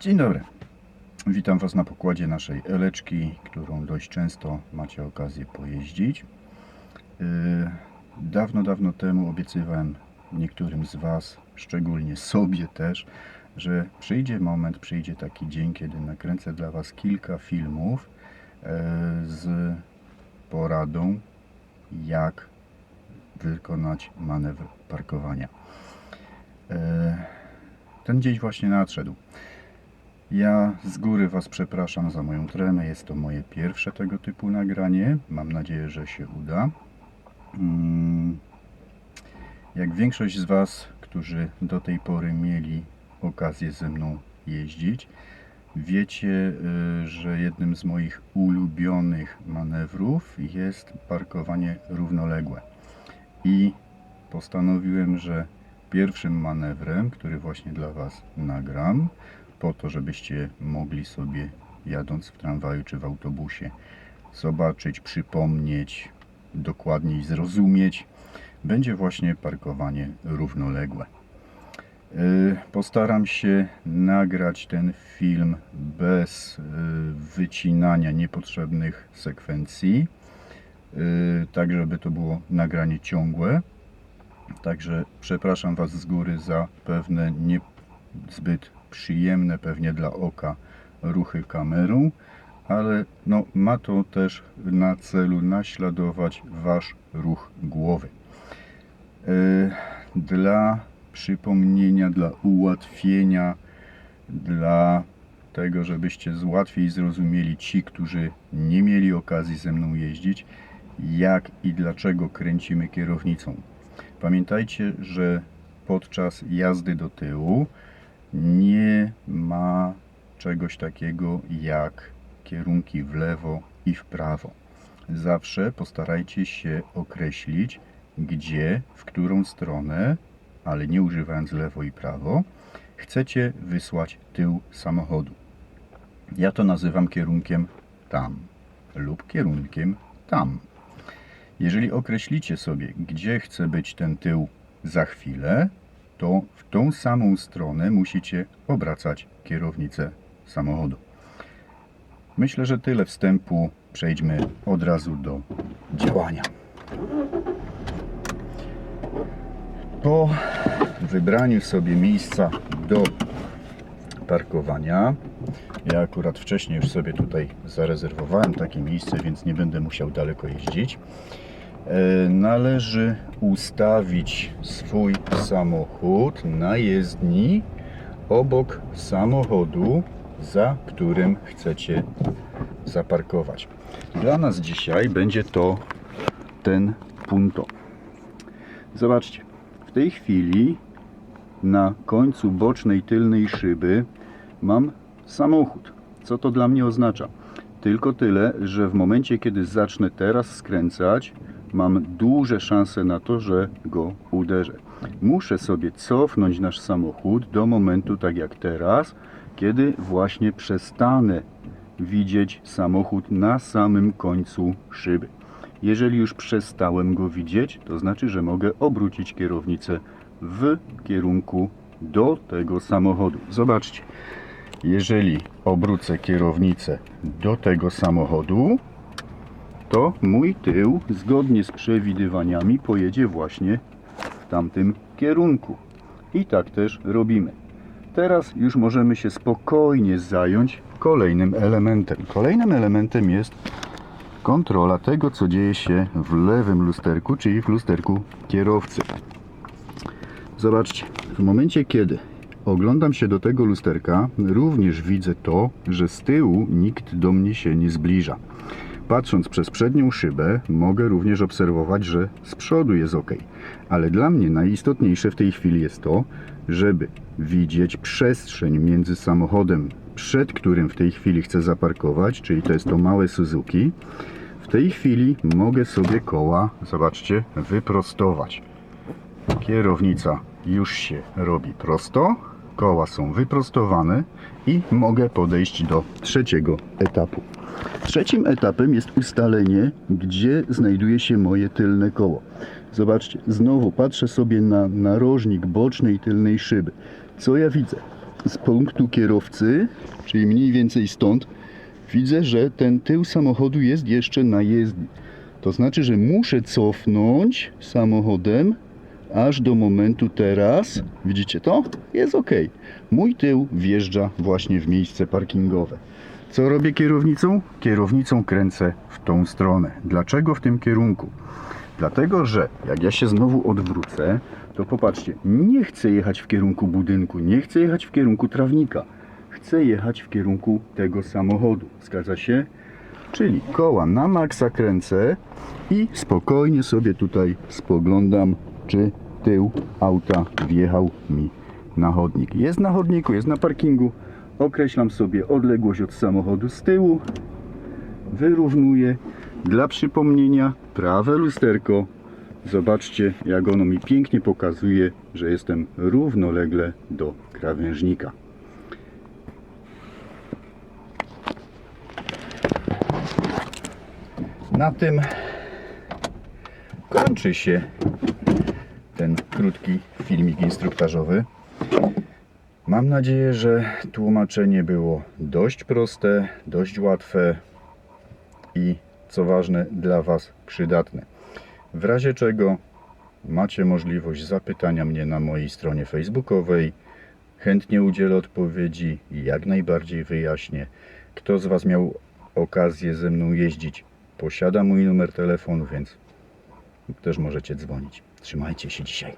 Dzień dobry. Witam Was na pokładzie naszej Eleczki, którą dość często macie okazję pojeździć. Yy, Dawno, dawno temu obiecywałem niektórym z Was, szczególnie sobie też, że przyjdzie moment, przyjdzie taki dzień, kiedy nakręcę dla Was kilka filmów yy, z poradą, jak wykonać manewr parkowania. Yy, Ten dzień właśnie nadszedł. Ja z góry Was przepraszam za moją tremę. Jest to moje pierwsze tego typu nagranie. Mam nadzieję, że się uda. Mm, Jak większość z Was, którzy do tej pory mieli okazję ze mną jeździć, wiecie, y, że jednym z moich ulubionych manewrów jest parkowanie równoległe. I postanowiłem, że pierwszym manewrem, który właśnie dla Was nagram, po to, żebyście mogli sobie jadąc w tramwaju czy w autobusie zobaczyć, przypomnieć, dokładniej zrozumieć, będzie właśnie parkowanie równoległe. Yy, Postaram się nagrać ten film bez yy, wycinania niepotrzebnych sekwencji, yy, tak żeby to było nagranie ciągłe. Także przepraszam Was z góry za pewne niezbyt przyjemne pewnie dla oka ruchy kamerą, ale no, ma to też na celu naśladować Wasz ruch głowy. Yy, Dla przypomnienia, dla ułatwienia, dla tego, żebyście łatwiej zrozumieli ci, którzy nie mieli okazji ze mną jeździć, jak i dlaczego kręcimy kierownicą. Pamiętajcie, że podczas jazdy do tyłu nie ma czegoś takiego jak kierunki w lewo i w prawo. Zawsze postarajcie się określić, gdzie, w którą stronę, ale nie używając lewo i prawo, chcecie wysłać tył samochodu. Ja to nazywam kierunkiem tam lub kierunkiem tam. Jeżeli określicie sobie, gdzie chce być ten tył za chwilę, to w tą samą stronę musicie obracać kierownicę samochodu. Myślę, że tyle wstępu. Przejdźmy od razu do działania. Po wybraniu sobie miejsca do parkowania, ja akurat wcześniej już sobie tutaj zarezerwowałem takie miejsce, więc nie będę musiał daleko jeździć. E, Należy ustawić swój samochód na jezdni obok samochodu, za którym chcecie zaparkować. Dla nas dzisiaj będzie to ten punto. Zobaczcie, w tej chwili na końcu bocznej tylnej szyby mam samochód. Co to dla mnie oznacza? Tylko tyle, że w momencie, kiedy zacznę teraz skręcać, mam duże szanse na to, że go uderzę. Muszę sobie cofnąć nasz samochód do momentu, tak jak teraz, kiedy właśnie przestanę widzieć samochód na samym końcu szyby. Jeżeli już przestałem go widzieć, to znaczy, że mogę obrócić kierownicę w kierunku do tego samochodu. Zobaczcie, jeżeli obrócę kierownicę do tego samochodu, to mój tył, zgodnie z przewidywaniami, pojedzie właśnie w tamtym kierunku. I tak też robimy. Teraz już możemy się spokojnie zająć kolejnym elementem. Kolejnym elementem jest kontrola tego, co dzieje się w lewym lusterku, czyli w lusterku kierowcy. Zobaczcie, w momencie kiedy oglądam się do tego lusterka, również widzę to, że z tyłu nikt do mnie się nie zbliża. Patrząc przez przednią szybę, mogę również obserwować, że z przodu jest ok. Ale dla mnie najistotniejsze w tej chwili jest to, żeby widzieć przestrzeń między samochodem, przed którym w tej chwili chcę zaparkować, czyli to jest to małe Suzuki. W tej chwili mogę sobie koła, zobaczcie, wyprostować. Kierownica już się robi prosto, koła są wyprostowane i mogę podejść do trzeciego etapu. Trzecim etapem jest ustalenie, gdzie znajduje się moje tylne koło. Zobaczcie, znowu patrzę sobie na narożnik bocznej tylnej szyby. Co ja widzę? z punktu kierowcy, czyli mniej więcej stąd, widzę, że ten tył samochodu jest jeszcze na jezdni. To znaczy, że muszę cofnąć samochodem aż do momentu teraz. Widzicie to? Jest ok. Mój tył wjeżdża właśnie w miejsce parkingowe. Co robię kierownicą? Kierownicą kręcę w tą stronę. Dlaczego w tym kierunku? Dlatego, że jak ja się znowu odwrócę, to popatrzcie, nie chcę jechać w kierunku budynku, nie chcę jechać w kierunku trawnika. Chcę jechać w kierunku tego samochodu. Zgadza się? Czyli koła na maksa kręcę i spokojnie sobie tutaj spoglądam, czy tył auta wjechał mi na chodnik. Jest na chodniku, jest na parkingu. Określam sobie odległość od samochodu z tyłu. Wyrównuję. Dla przypomnienia, prawe lusterko. Zobaczcie, jak ono mi pięknie pokazuje, że jestem równolegle do krawężnika. Na tym kończy się ten krótki filmik instruktażowy. Mam nadzieję, że tłumaczenie było dość proste, dość łatwe i co ważne dla Was przydatne. W razie czego macie możliwość zapytania mnie na mojej stronie facebookowej. Chętnie udzielę odpowiedzi i jak najbardziej wyjaśnię. Kto z Was miał okazję ze mną jeździć, posiada mój numer telefonu, więc też możecie dzwonić. Trzymajcie się dzisiaj.